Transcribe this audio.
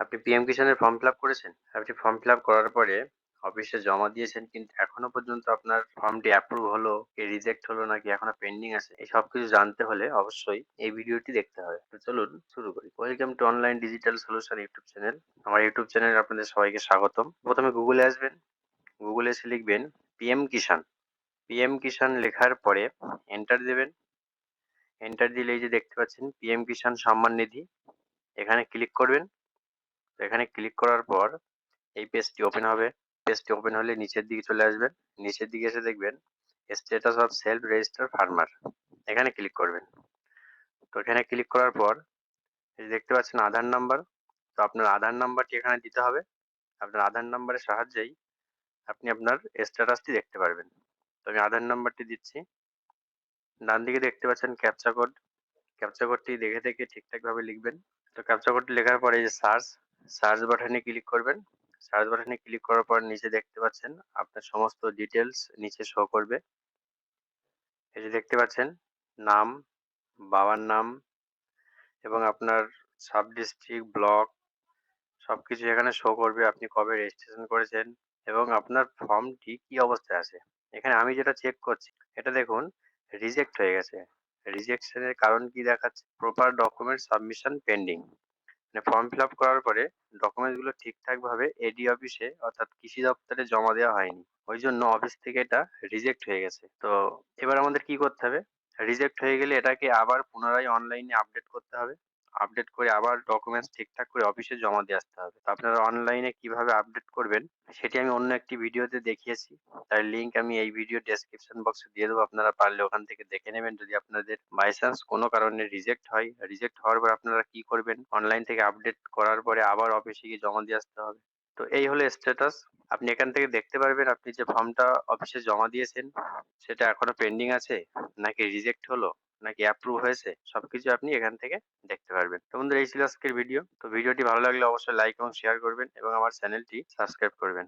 আপনি PM কিষানের form fill করেছেন? আপনি ফর্ম ফিল করার পরে অফিসে জমা দিয়েছেন, কিন্তু এখনও পর্যন্ত আপনার ফর্মটি অ্যাপ্রুভ হলো, কি রিজেক্ট হলো নাকি এখনও পেন্ডিং আছে, এই সব কিছু জানতে হলে অবশ্যই এই ভিডিওটি দেখতে হবে। তো চলুন শুরু করি। Welcome to online digital solution YouTube channel আমার ইউটিউব চ্যানেলে আপনাদের সবাইকে স্বাগতম। প্রথমে গুগলে আসবেন। গুগলে এসে লিখবেন পিএম কিষান পিএম কিষান লেখার পরে এন্টার দেবেন। এন্টার দিলে এই যে দেখতে পাচ্ছেন পিএম কিষান সম্মান নিধি। এখানে ক্লিক করবেন। তো এখানে ক্লিক করার পর এই পেজটি ওপেন হবে। পেজটি ওপেন হলে নিচের দিকে চলে আসবেন। নিচের দিকে এসে দেখবেন status of self register farmer এখানে ক্লিক করবেন। তো এখানে ক্লিক করার পর দেখতে পাচ্ছেন আধার নাম্বার তো আপনার আধার নাম্বারটি এখানে দিতে হবে। আপনার আধার নাম্বারের সাহায্যেই আপনি আপনার স্ট্যাটাসটি দেখতে পারবেন। তো আমি আধার নাম্বারটি দিচ্ছি। ডান দিকে দেখতে পাচ্ছেন ক্যাপচা কোড ক্যাপচা কোডটি দেখে দেখে ঠিকঠাকভাবে লিখবেন। তো ক্যাপচা কোডটি লেখার পরে এই যে সার্চ সার্চ বাটনে ক্লিক করবেন। সার্চ বাটনে ক্লিক করার পর নিচে দেখতে পাচ্ছেন আপনার সমস্ত ডিটেলস নিচে শো করবে। এই যে দেখতে পাচ্ছেন, নাম, বাবার নাম এবং আপনার সাব ডিস্ট্রিক্ট ব্লক সবকিছু এখানে শো করবে। আপনি কবে রেজিস্ট্রেশন করেছেন এবং আপনার ফর্মটি কি অবস্থায় আছে? এখানে আমি যেটা চেক করছি, এটা দেখুন রিজেক্ট হয়ে গেছে। রিজেকশনের কারণ কি দেখাচ্ছে? Proper document submission pending form fill up করার পরে ডকুমেন্টসগুলো গুলো ঠিকঠাক ভাবে এডি অফিসে অর্থাৎ কৃষি দপ্তরে জমা দেওয়া হয়নি। ওই জন্য অফিস থেকে এটা রিজেক্ট হয়ে গেছে। তো এবার আমাদের কি করতে হবে? রিজেক্ট হয়ে গেলে এটাকে আবার পুনরায় অনলাইনে আপডেট করতে হবে। আপডেট করে আবার ডকুমেন্টস ঠিকঠাক করে অফিসে জমা দিয়ে আসতে হবে। তো আপনারা অনলাইনে কীভাবে আপডেট করবেন, সেটি আমি অন্য একটি ভিডিওতে দেখিয়েছি। তার লিংক আমি এই ভিডিও ডেসক্রিপশন বক্সে দিয়ে দেবো। আপনারা পারলে ওখান থেকে দেখে নেবেন। যদি আপনাদের বাই চান্স কোনো কারণে রিজেক্ট হয় রিজেক্ট হওয়ার পর আপনারা কি করবেন? অনলাইন থেকে আপডেট করার পরে আবার অফিসে গিয়ে জমা দিয়ে আসতে হবে। তো এই হলো স্ট্যাটাস আপনি এখান থেকে দেখতে পারবেন আপনি যে ফর্মটা অফিসে জমা দিয়েছেন, সেটা এখনও পেন্ডিং আছে নাকি রিজেক্ট হলো? নাকি অ্যাপ্রুভ হয়েছে, সবকিছু আপনি এখান থেকে দেখতে পারবেন। তো বন্ধুরা, এই ছিল আজকের ভিডিও তো ভিডিওটি ভালো লাগলে অবশ্যই লাইক এবং শেয়ার করবেন এবং আমার চ্যানেলটি সাবস্ক্রাইব করবেন।